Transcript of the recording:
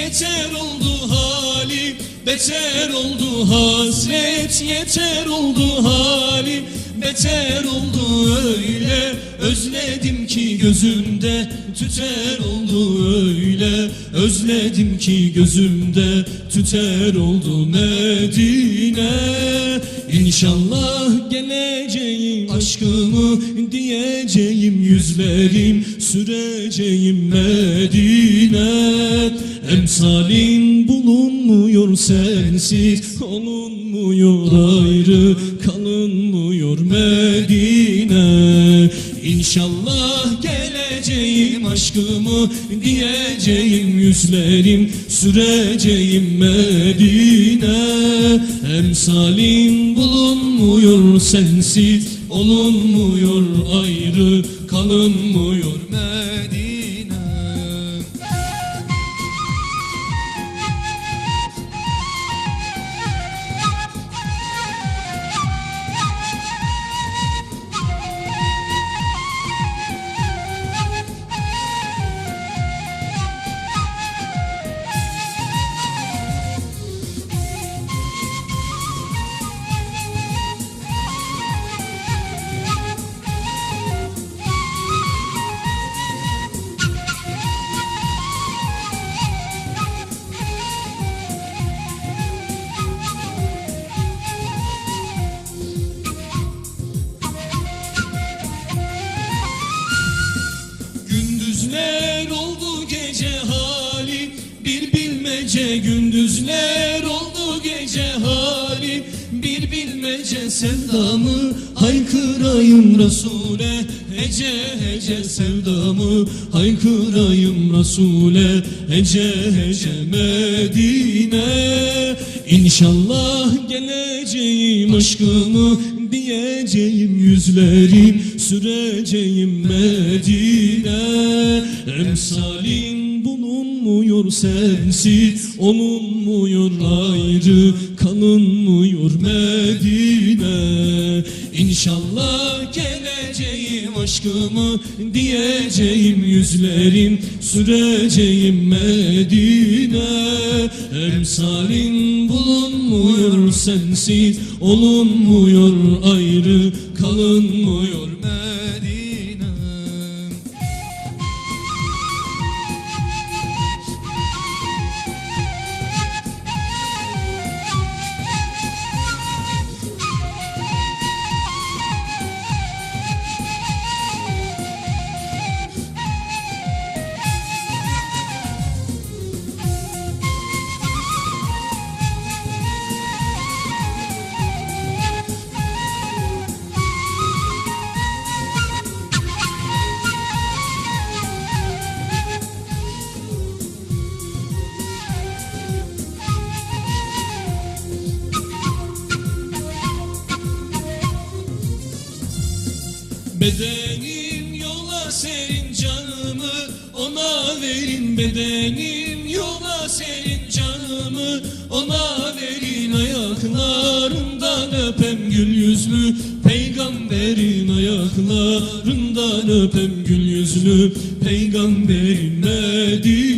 yeter oldu halim Beter oldu hasret. Yeter oldu halim Beter oldu öyle. Özledim ki gözümde tüter oldu öyle. Özledim ki gözümde tüter oldu Medine İnşallah geleceğim aşkımı diyeceğim yüzlerim süreceğim Medine. Emsalin bulunmuyor sensiz olunmuyor ayrı kalınmıyor Medine. İnşallah aşkımı diyeceğim yüzlerim süreceğim Medine. Emsalin bulunmuyor sensiz olunmuyor ayrı kalınmıyor Medine gündüzler oldu gece hali. Bir bilmece sevdamı haykırayım Resul'e. Hece hece sevdamı haykırayım Resul'e. Hece hece Medine. İnşallah geleceğim aşkımı diyeceğim yüzlerim süreceğim Medine. Emsalin bulunmuyor sensiz olunmuyor ayrı kalınmıyor Medine? İnşallah geleceğim aşkımı diyeceğim yüzlerim süreceğim Medine. Emsalin bulunmuyor sensiz olunmuyor ayrı kalınmıyor Bedenim yola serin canımı ona verin. Bedenim yola serin canımı ona verin. Ayaklarından öpem gül yüzlü peygamberin ayaklarından öpem gül yüzlü peygamberin Medine